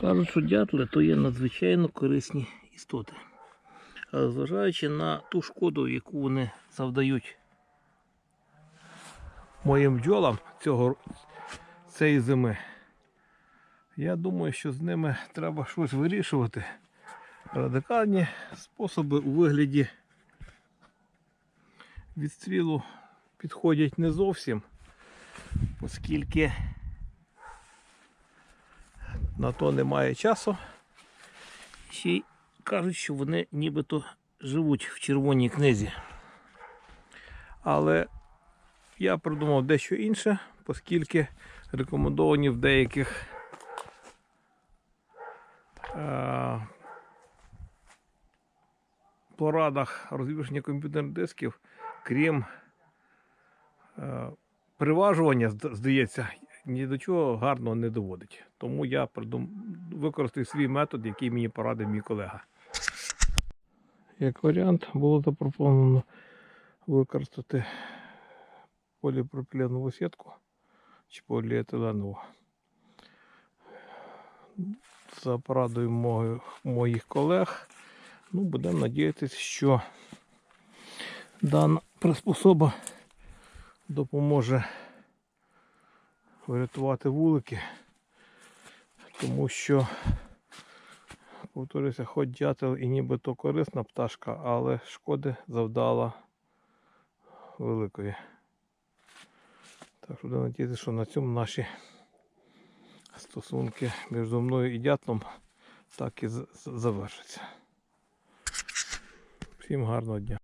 Кажуть, що дятли то є надзвичайно корисні істоти. Але зважаючи на ту шкоду, яку вони завдають моїм бджолам цього, цієї зими, я думаю, що з ними треба щось вирішувати. Радикальні способи у вигляді відстрілу підходять не зовсім, оскільки на то немає часу. Ще й кажуть, що вони нібито живуть в червоній книзі. Але я придумав дещо інше, оскільки рекомендовані в деяких е, порадах розвішення комп'ютерних дисків, крім е, приважування, здається, ні до чого гарного не доводить. Тому я придум... використаю свій метод, який мені порадив мій колега. Як варіант, було запропоновано використати поліпропіленову сітку чи поліетиленову. За порадою моїх колег, ну, будемо надіятися, що дана приспособа допоможе врятувати вулики, тому що, повторюся, хоч дятел і нібито корисна пташка, але шкоди завдала великої. Так що будемо надіятися, що на цьому наші стосунки між мною і дятлом так і завершаться. Всім гарного дня.